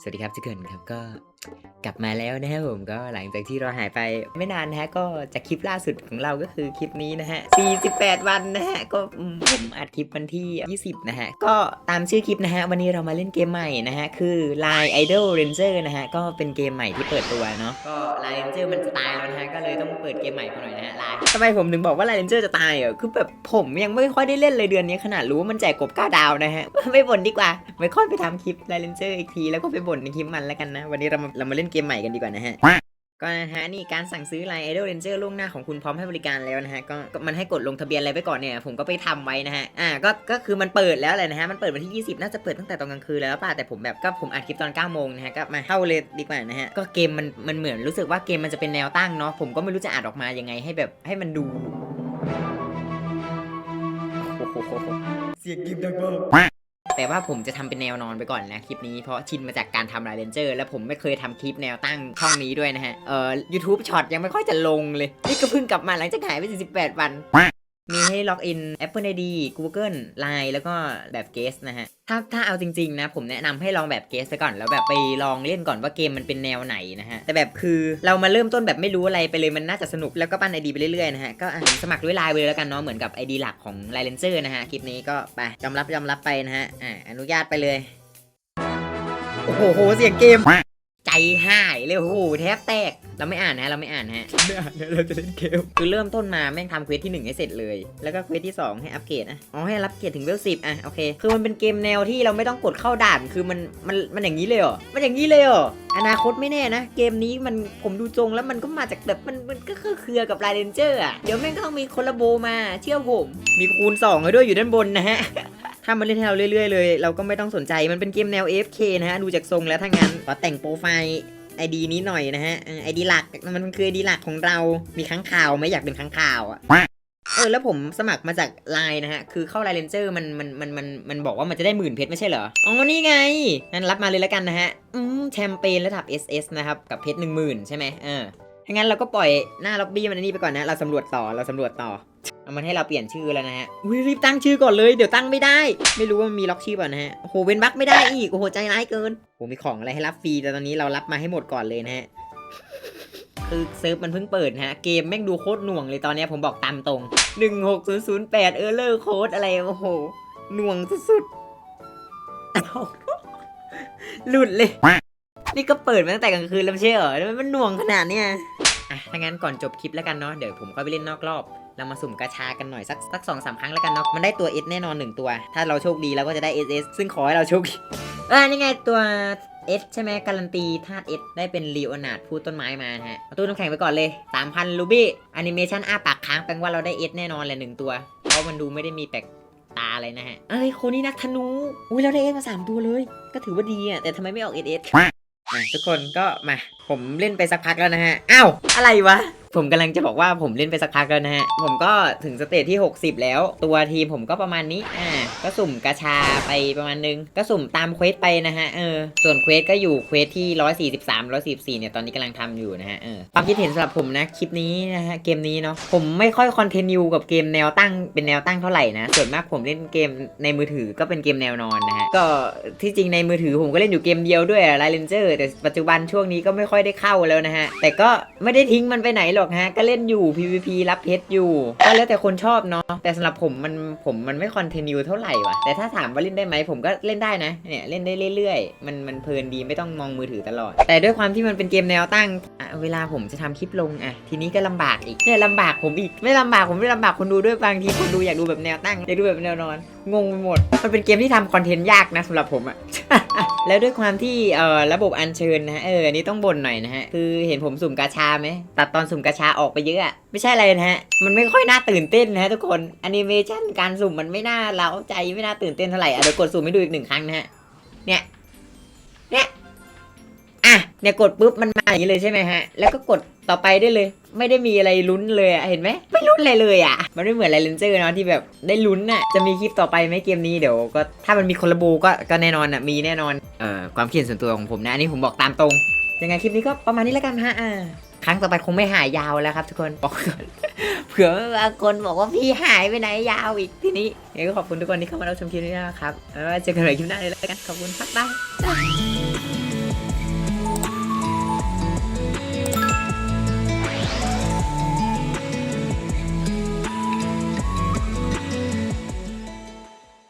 สวัสดีครับทุกคนครับก็กลับมาแล้วนะครับผมก็หลังจากที่เราหายไปไม่นานนะฮะก็จากคลิปล่าสุดของเราก็คือคลิปนี้นะฮะ 48 วันนะฮะก็ผมอัดคลิปวันที่ 20 นะฮะ ก็ตามชื่อคลิปนะฮะ วันนี้เรามาเล่นเกมใหม่นะฮะ คือ Line Idol Ranger นะฮะ ก็เป็นเกมใหม่ที่เปิดตัวเนาะก็ Line Ranger มันจะตายแล้วนะฮะ ก็เลยต้องเปิดเกมใหม่กันหน่อยนะฮะ Line ทำไมผมถึงบอกว่า Line Ranger จะตายเหรอคือแบบผมยังไม่ค่อยได้เล่นเลยเดือนนี้ขนาดรู้ว่ามันแจกกบก้าดาวนะฮะไม่บ่นดีกว่าไม่ค่อยไปทำคลิป Line Ranger อีกทีแล้วก็ไปบ่นในคลิปมันแล้วกันนะวันนี้เรามาเรามาเล่นเกมใหม่กันดีกว่านะฮะก็นะฮะนี่การสั่งซื้อ Line Idol Ranger ล่วงหน้าของคุณพร้อมให้บริการแล้วนะฮะก็ก็มันให้กดลงทะเบียนอะไรไปก่อนเนี่ยผมก็ไปทำไว้นะฮะอ่าก็ก็คือมันเปิดแล้วแหละนะฮะมันเปิดวันที่ 20 น่าจะเปิดตั้งแต่ตอนกลางคืนแล้วป่ะแต่ผมแบบก็ผมอัดคลิปตอน9โมงนะฮะก็มาเข้าเลยดีกว่านะฮะก็เกมมันมันเหมือนรู้สึกว่าเกมมันจะเป็นแนวตั้งเนาะผมก็ไม่รู้จะอัดออกมายังไงให้แบบให้มันดูโอ้โหเสียงเกมดังมาก แต่ว่าผมจะทำเป็นแนวนอนไปก่อนนะคลิปนี้เพราะชินมาจากการทำไลเลนเจอร์ แล้วผมไม่เคยทำคลิปแนวตั้งช่องนี้ด้วยนะฮะเอ่อยูทูบช็อตยังไม่ค่อยจะลงเลย นี่ก็เพิ่งกลับมาหลังจากหายไป 48 วัน มีให้ล็อกอิน Apple ID Google Line แล้วก็แบบเกสนะฮะ ถ้าถ้าเอาจริง ๆ นะ ผมแนะนำให้ลองแบบเกสไปก่อน แล้วแบบไปลองเล่นก่อนว่าเกมมันเป็นแนวไหนนะฮะ แต่แบบคือเรามาเริ่มต้นแบบไม่รู้อะไรไปเลยมันน่าจะสนุกแล้วก็ปั้น ID ไปเรื่อยๆนะฮะ ก็สมัครด้วยไลน์ไปเลยแล้วกันเนาะเหมือนกับ ID หลักของ l i เลนเจอร์นะฮะคลิปนี้ก็ไปยอมรับยอมรับไปนะฮะอ่าอนุญาตไปเลยโอ้โหเสียงเกม หายเลยโอ้โหแทบแตก เราไม่อ่านนะ เราไม่อ่านนะฮะ ไม่อ่านนะเราจะเล่นเกม คือเริ่มต้นมาแม่งทำเควสที่ 1 ให้เสร็จเลย แล้วก็เควสที่ 2 ให้อัปเกรดนะอ๋อ ให้รับเกรดถึงเวลสิบอะ โอเค คือมันเป็นเกมแนวที่เราไม่ต้องกดเข้าด่าน คือมันมันมันอย่างนี้เลยเหรอ มันอย่างนี้เลยเหรอ อนาคตไม่แน่นะ เกมนี้มันผมดูจงแล้วมันก็มาจากแบบมันมันก็เครือกับไลเดนเจอร์อะ เดี๋ยวแม่งก็ต้องมีคนละโบมา เชื่อผม มีคูณ2ให้ด้วยอยู่ด้านบนนะฮะ ถ้ามันเล่นให้เราเรื่อยๆเลย เราก็ไม่ต้องสนใจมันเป็นเกมแนว AFK นะฮะ ดูจากทรงแล้วถ้างั้นขอแต่งโปรไฟล์ไอดีนี้หน่อยนะฮะไอดีหลักมันคือไอดีหลักของเรา มีค้างข่าวไหมอยากเป็นค้างข่าวอะเออแล้วผมสมัครมาจากไลน์นะฮะ คือเข้าไลน์เลนเจอร์มันมันมันมันมันบอกว่ามันจะได้หมื่นเพชรไม่ใช่เหรอ อ๋อ นี่ไง งั้นรับมาเลยแล้วกันนะฮะ อืมแชมเปญระดับ SS นะครับ กับเพชรหนึ่งหมื่นใช่ไหมเออถ้างั้นเราก็ปล่อยหน้าล็อบบี้มันนี้ไปก่อนนะ เราสำรวจต่อเราสำรวจต่อ มันให้เราเปลี่ยนชื่อแล้วนะฮะอุ้ยรีบตั้งชื่อก่อนเลยเดี๋ยวตั้งไม่ได้ ไม่รู้ว่ามันมีล็อกชื่อเปล่านะฮะโอ้โหเว้นบักไม่ได้อีกโอ้โหใจร้ายเกินโอ้โหมีของอะไรให้รับฟรีแต่ตอนนี้เรารับมาให้หมดก่อนเลยนะฮะคือเซิร์ฟมันเพิ่งเปิดฮะ เกมแม่งดูโคตรหน่วงเลยตอนนี้ผมบอกตามตรง 16008 เออร์เลอร์โค้ดอะไร โอ้โห หน่วงสุดๆหลุดเลย นี่ก็เปิดมาตั้งแต่กลางคืนแล้วไม่ใช่เหรอแล้วมันหน่วงขนาดเนี้ยอะถ้างั้นก่อนจบคลิปแล้วกันเนาะ เดี๋ยวผมก็ไปเล่นนอกรอบ เรามาสุ่มกาชากันหน่อยสักสักสองสามครั้งแล้วกันเนาะมันได้ตัว S แน่นอนหนึ่งตัว ถ้าเราโชคดีเราก็จะได้ SS ซึ่งขอให้เราโชคดีอ่านี่ไงตัว S ใช่ไหมการันตีธาตุ S ได้เป็นลีโอนาร์ดพูดต้นไม้มานะฮะเอาตู้น้ำแข็งไปก่อนเลย 3,000ลูบี้แอนิเมชันอ้าปากค้างแปลว่าเราได้ S แน่นอนเลยหนึ่งตัวเพราะมันดูไม่ได้มีแปลกตาอะไรนะฮะเอ้ยคนนี้นักธนูอุ้ยเราได้ S มาสามตัวเลย ก็ถือว่าดีอะแต่ทำไมไม่ออก SS อะทุกคนก็มา ผมเล่นไปสักพักแล้วนะฮะ อ้าว อะไรวะ ผมกำลังจะบอกว่าผมเล่นไปสักพักแล้วนะฮะ ผมก็ถึงสเตจที่ 60 แล้ว ตัวทีมผมก็ประมาณนี้ อ่า ก็สุ่มกาชาไปประมาณนึง ก็สุ่มตามเควสไปนะฮะ เออ ส่วนเควสก็อยู่เควสที่ 143 144 เนี่ย ตอนนี้กำลังทำอยู่นะฮะ เออ ความคิดเห็นสำหรับผมนะ คลิปนี้นะฮะ เกมนี้เนาะ ผมไม่ค่อยคอนเทนิวกับเกมแนวตั้ง เป็นแนวตั้งเท่าไหร่นะ ส่วนมากผมเล่นเกมในมือถือก็เป็นเกมแนวนอนนะฮะ ก็ที่จริงในมือถือผมก็เล่นอยู่เกมเดียวด้วยไลเลนเจอร์แต่ปัจจุบันช่วงนี้ก็ไม่ค่อยได้เข้าแล้วนะฮะ แต่ก็ไม่ได้ทิ้งมันไปไหนหรอกฮะ ก็เล่นอยู่ PVP รับเพชรอยู่ก็แล้วแต่คนชอบเนาะ แต่สำหรับผมมันผมมันไม่คอนเทนิวเท่าไหร่ว่ะ แต่ถ้าถามว่าเล่นได้ไหมผมก็เล่นได้นะ เนี่ยเล่นได้เรื่อยๆ มันมันเพลินดีไม่ต้องมองมือถือตลอด แต่ด้วยความที่มันเป็นเกมแนวตั้ง เวลาผมจะทำคลิปลงอะ ทีนี้ก็ลำบากอีก เนี่ยลำบากผมอีก ไม่ลำบากผมไม่ลำบากคนดูด้วยบางทีคนดูอยากดูแบบแนวตั้งอยากดูแบบแนวนอน งงไปหมด มันเป็นเกมที่ทำคอนเทนต์ยากนะสำหรับผมอะ แล้วด้วยความที่เอ่อระบบอัญเชิญนะฮะเอออันนี้ต้องบ่นหน่อยนะฮะ คือเห็นผมสุ่มกาชาไหม ตัดตอนสุ่มกาชาออกไปเยอะอะไม่ใช่อะไรนะฮะ มันไม่ค่อยน่าตื่นเต้นนะฮะทุกคนแอนิเมชันการสุ่มมันไม่น่าเล้าใจไม่น่าตื่นเต้นเท่าไหร่อะเดี๋ยวกดสุ่มให้ดูอีกหนึ่งครั้งนะฮะเนี่ยเนี่ย อะเนี่ยกดปุ๊บมันมาอย่างนี้เลยใช่ไหมฮะ แล้วก็กดต่อไปได้เลย ไม่ได้มีอะไรลุ้นเลยอะเห็นไหมไม่ลุ้นอะไรเลยอะมันไม่เหมือนไลเลนเจอร์เนาะที่แบบได้ลุ้นอะจะมีคลิปต่อไปไหมเกมนี้เดี๋ยวก็ถ้ามันมีคนละโบก็ก็แน่นอนอะมีแน่นอนเอ่อความคิดเห็นส่วนตัวของผมนะอันนี้ผมบอกตามตรงยังไงคลิปนี้ก็ประมาณนี้แล้วกันฮะอ่าครั้งต่อไปคงไม่หายยาวแล้วครับทุกคนบอกก่อนเผื่อบางคนบอกว่าพี่หายไปไหนยาวอีกทีนี้ยังก็ขอบคุณทุกคนที่เข้ามารับชมคลิปนี้นะครับแล้วเจอกันใหม่คลิปหน้าเลยแล้วกันขอบคุณครับบ๊ายบาย